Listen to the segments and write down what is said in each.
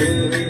You.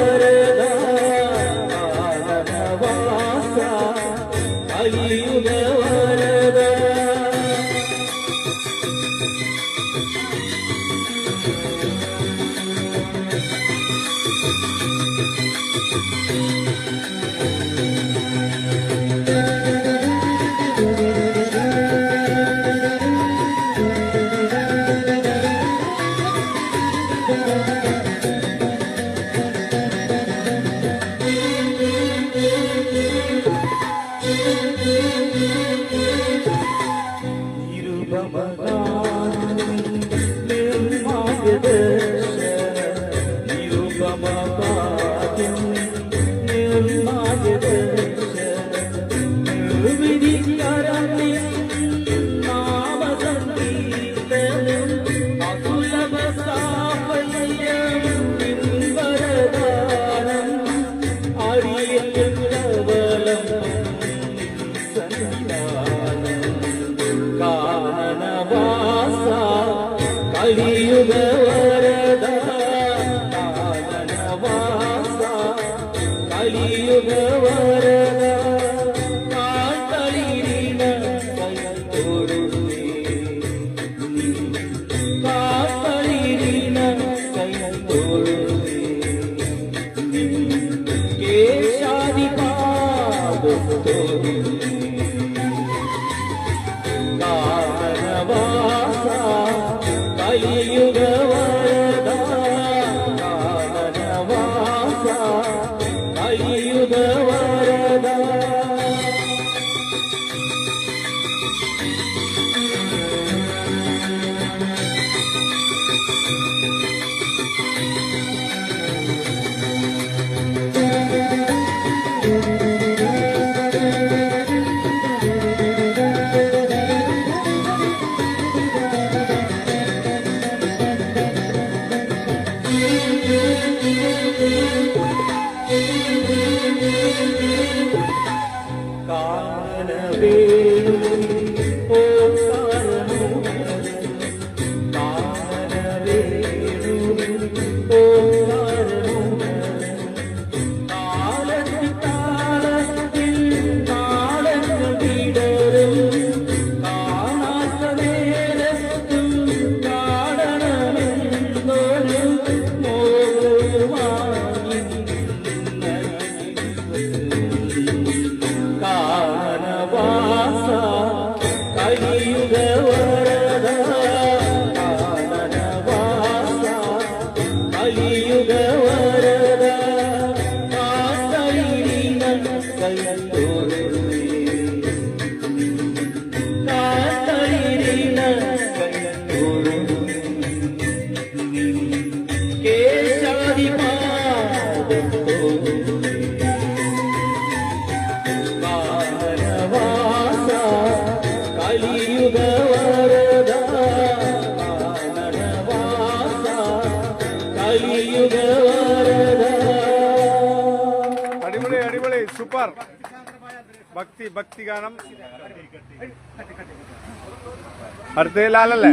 Tasa கலியுக வரதா காரணவாசா கலியுக வரதா காட்டளிரின கையொருவே காட்டளிரின கையொருவே கேசாதி பாதத்தோடு पाइयो I'll be. ಕಲಿಯುಗ ഭക്തി ഭക്തി ഗാനം. അടുത്ത ലാലല്ലേ?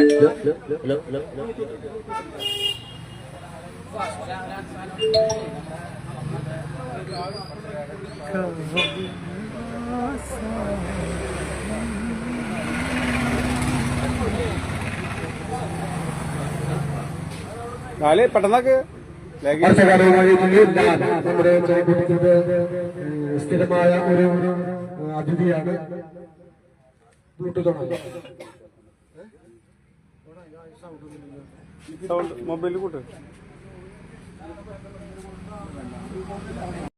ലാൽ പെട്ടെന്നൊക്കെ അടുത്ത മുന്നിലാണ് നമ്മുടെ ജയകുട്ടിയുടെ സ്ഥിരമായ ഒരു അതിഥിയാണ്. കൂട്ടുതുണ സൗണ്ട് മൊബൈലിൽ കൂട്ട്.